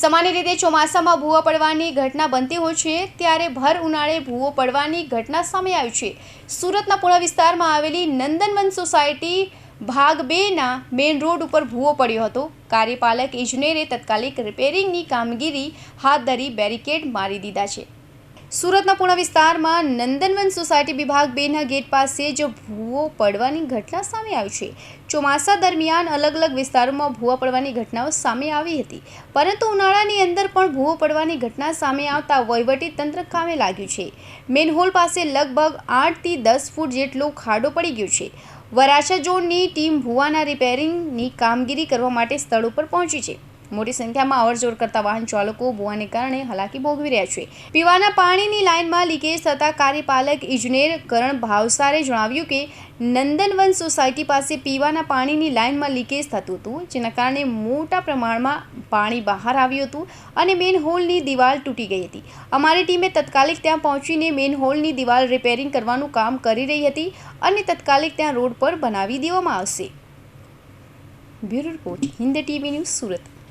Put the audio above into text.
સામાન્ય રીતે ચોમાસામાં ભૂવો પડવાની ઘટના બનતી હોય છે, ત્યારે ભર ઉનાળે ભૂવો પડવાની ઘટના સામે આવી છે. સુરતના પૂર્ણ વિસ્તારમાં આવેલી નંદનવન સોસાયટી ભાગ બેના મેઇન રોડ ઉપર ભૂવો પડ્યો હતો. કાર્યપાલક, ઇજનેરે તત્કાલિક રિપેરિંગની કામગીરી હાથ ધરી બેરિકેડ મારી દીધા છે. સુરતના પૂર્ણ વિસ્તારમાં નંદનવન સોસાયટી વિભાગ બેના ગેટ પાસે જ ભૂવો પડવાની ઘટના સામે આવી છે. ચોમાસા દરમિયાન અલગ અલગ વિસ્તારોમાં ભૂવા પડવાની ઘટનાઓ સામે આવી હતી. પરંતુ ઉનાળાની અંદર પણ ભૂવો પડવાની ઘટના સામે આવતા વહીવટી તંત્ર કામે લાગ્યું છે. મેનહોલ પાસે લગભગ આઠથી દસ ફૂટ જેટલો ખાડો પડી ગયો છે. વરાછા ઝોનની ટીમ ભૂવાના રિપેરિંગની કામગીરી કરવા માટે સ્થળ ઉપર પહોંચી છે. મોટી સંખ્યામાં અવરજવર કરતા વાહન ચાલકો ભૂવાને કારણે હાલાકી ભોગવી રહ્યા છે. પીવાના પાણીની લાઇનમાં લીકેજ થતા કાર્યપાલક ઇજનેર કરણ ભાવસારે જણાવ્યું કે, નંદનવન સોસાયટી પાસે પીવાના પાણીની લાઇનમાં લીકેજ થતું હતું, જેના કારણે મોટા પ્રમાણમાં પાણી બહાર આવ્યું હતું અને મેન હોલની દિવાલ તૂટી ગઈ હતી. અમારી ટીમે તત્કાલિક ત્યાં પહોંચીને મેન હોલની દિવાલ રિપેરિંગ કરવાનું કામ કરી રહી હતી અને તત્કાલિક ત્યાં રોડ પર બનાવી દેવામાં આવશે. Bureau report, Hind TV news Surat.